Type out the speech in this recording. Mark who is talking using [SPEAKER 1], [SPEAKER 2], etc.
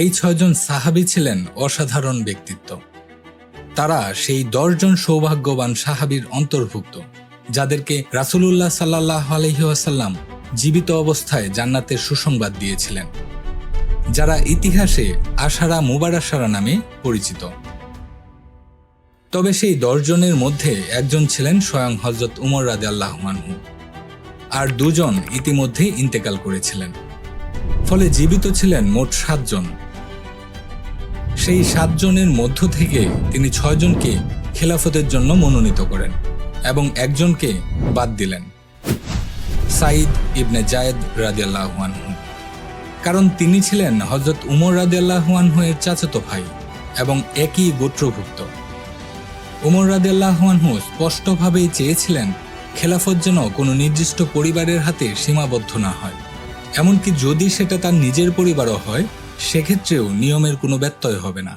[SPEAKER 1] এই ছয়জন সাহাবি ছিলেন অসাধারণ ব্যক্তিত্ব। তারা সেই দশজন সৌভাগ্যবান সাহাবির অন্তর্ভুক্ত, যাদেরকে রাসূলুল্লাহ সাল্লাহ আলহিহাসাল্লাম জীবিত অবস্থায় জান্নাতের সুসংবাদ দিয়েছিলেন, যারা ইতিহাসে আশারা মুবারাসারা নামে পরিচিত। তবে সেই দশজনের মধ্যে একজন ছিলেন স্বয়ং হজরত উমর রাদে আল্লাহমানহু আর দুজন ইতিমধ্যে ইন্তেকাল করেছিলেন। ফলে জীবিত ছিলেন মোট সাতজন। সেই সাতজনের মধ্য থেকে তিনি ছয়জনকে খেলাফতের জন্য মনোনীত করেন এবং একজনকে বাদ দিলেন সাইদ ইবনে জায়েদ রাদিয়াল্লাহুয়ানহু কারণ তিনি ছিলেন হজরত উমর রাদিয়াল্লাহুয়ানহু এর চাচাতো ভাই এবং একই গোত্রভুক্ত। উমর রাদিয়াল্লাহুয়ানহু স্পষ্টভাবেই চেয়েছিলেন খেলাফত যেন কোনো নির্দিষ্ট পরিবারের হাতে সীমাবদ্ধ না হয়। এমনকি যদি সেটা তার নিজের পরিবারও হয় সেক্ষেত্রেও নিয়মের কোনো ব্যত্যয় হবে না।